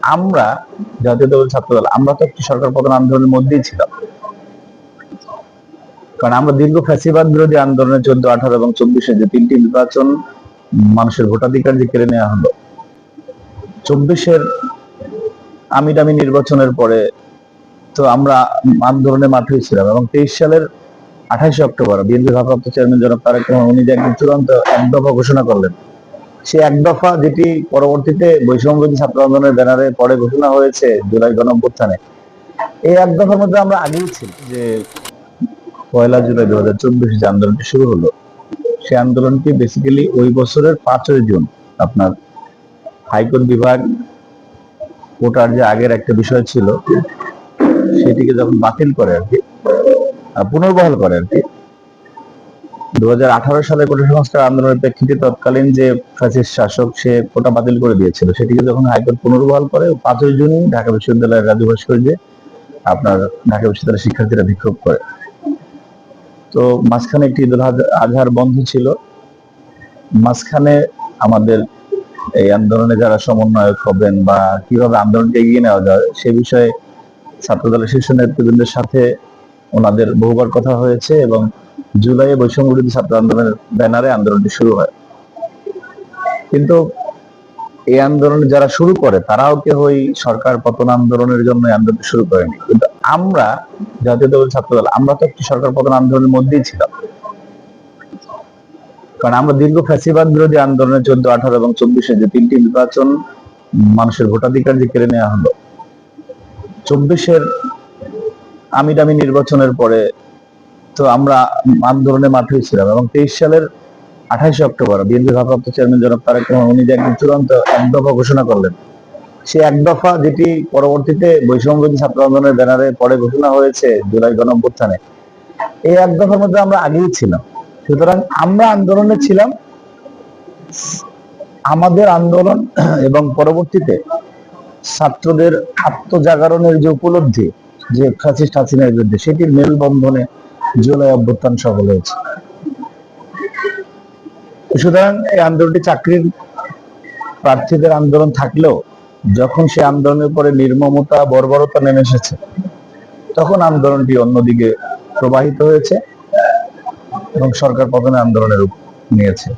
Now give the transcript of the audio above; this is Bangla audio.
আমরা জাতীয়তাবাদী ছাত্রদল আমরা তো একটি সরকার পতন আন্দোলনের মধ্যেই ছিলাম। কারণ আমরা দীর্ঘ ফ্যাসিবাদ বিরোধী আন্দোলনে চোদ্দ, আঠারো এবং চব্বিশে যে তিনটি নির্বাচন মানুষের ভোটাধিকার যে কেড়ে নেওয়া হলো, চব্বিশের আমি দামি নির্বাচনের পরে তো আমরা আন্দোলনে মাঠেই ছিলাম এবং তেইশ সালের আঠাশে অক্টোবর বিএনপি ভারপ্রাপ্ত চেয়ারম্যান জনাব তারেক রহমান, উনি যে একদম চূড়ান্ত এক দফা ঘোষণা করলেন সে এক দফা যেটি পরবর্তীতে বৈষম্যবিরোধী ছাত্র আন্দোলনের ব্যানারে পরে ঘোষণা হয়েছে জুলাই গণঅভ্যুত্থানে। এই এক দফার মধ্যে আমরা আগেই ছিল যে পয়লা জুলাই দু হাজার চব্বিশে যে আন্দোলনটি শুরু হলো সেই আন্দোলনটি বেসিক্যালি ওই বছরের পাঁচই জুন আপনার হাইকোর্ট বিভাগ ওটার যে আগের একটা বিষয় ছিল, সেটিকে যখন বাতিল করে আর কি পুনর্বহাল করে আর কি দু হাজার আঠারো সালে কোটা সংস্কার আন্দোলনের প্রেক্ষিতে তৎকালীন যে ফ্যাসিস্ট শাসক, সে কোটা বাতিল করে দিয়েছিল। সেটিকে যখন হাইকোর্ট পুনর্বহাল করে পাঁচই জুনই ঢাকা বিশ্ববিদ্যালয়ের রাজু ভাস্কর্যে আপনার ঢাকা বিশ্ববিদ্যালয়ের শিক্ষার্থীরা বিক্ষোভ করে। তো মাঝখানে একটি ঈদুল আজহার বন্ধ ছিল। মাঝখানে আমাদের এই আন্দোলনে যারা সমন্বয়ক হবেন বা কীভাবে আন্দোলনকে এগিয়ে নেওয়া যায়, সে বিষয়ে ছাত্রদলের শীর্ষ নেতৃবৃন্দের সাথে ওনাদের বহুবার কথা হয়েছে এবং জুলাইয়ে বৈষম্য বিরোধী ছাত্র আন্দোলনের ব্যানারে আন্দোলনটি শুরু হয়। কিন্তু এই আন্দোলন যারা শুরু করে, তারাও কেউ ওই সরকার পতন আন্দোলনের জন্য আন্দোলন শুরু করেনি। কিন্তু আমরা জাতীয়তাবাদী ছাত্রদল, আমরা তো একটি সরকার পতন আন্দোলনের মধ্যেই ছিলাম। কারণ আমরা দীর্ঘ ফ্যাসিবাদ বিরোধী আন্দোলনে চোদ্দ, আঠারো এবং চব্বিশে যে তিনটি নির্বাচন, মানুষের ভোটাধিকার যে কেড়ে নেওয়া হলো, চব্বিশের আমি দামি নির্বাচনের পরে তো আমরা আন্দোলনে মাঠেই ছিলাম এবং তেইশ সালের আঠাশে অক্টোবর বিএনপি ভারপ্রাপ্ত চেয়ারম্যান জনাব তারেক রহমান, উনি যে একদম চূড়ান্ত এক দফা ঘোষণা করলেন সে এক দফা যেটি পরবর্তীতে বৈষম্যবিরোধী ছাত্র আন্দোলনের ব্যানারে পরে ঘোষণা হয়েছে জুলাই গণঅভ্যুত্থানে, এই এক দফার মধ্যে আমরা আগেই ছিলাম। সুতরাং আমরা আন্দোলনে ছিলাম। আমাদের আন্দোলন এবং পরবর্তীতে ছাত্রদের আত্মজাগরণের যে উপলব্ধি, যে ফ্যাসিস্ট হাসিনার বিরুদ্ধে, সেটির মেলবন্ধনে জুলাই অভ্যুত্থান সফল হয়েছে। সুতরাং এই আন্দোলনটি চাকরির প্রার্থীদের আন্দোলন থাকলেও যখন সে আন্দোলনের পরে নির্মমতা, বর্বরতা নেমে এসেছে, তখন আন্দোলনটি অন্যদিকে প্রবাহিত হয়েছে এবং সরকার পতনে আন্দোলনের রূপ নিয়েছে।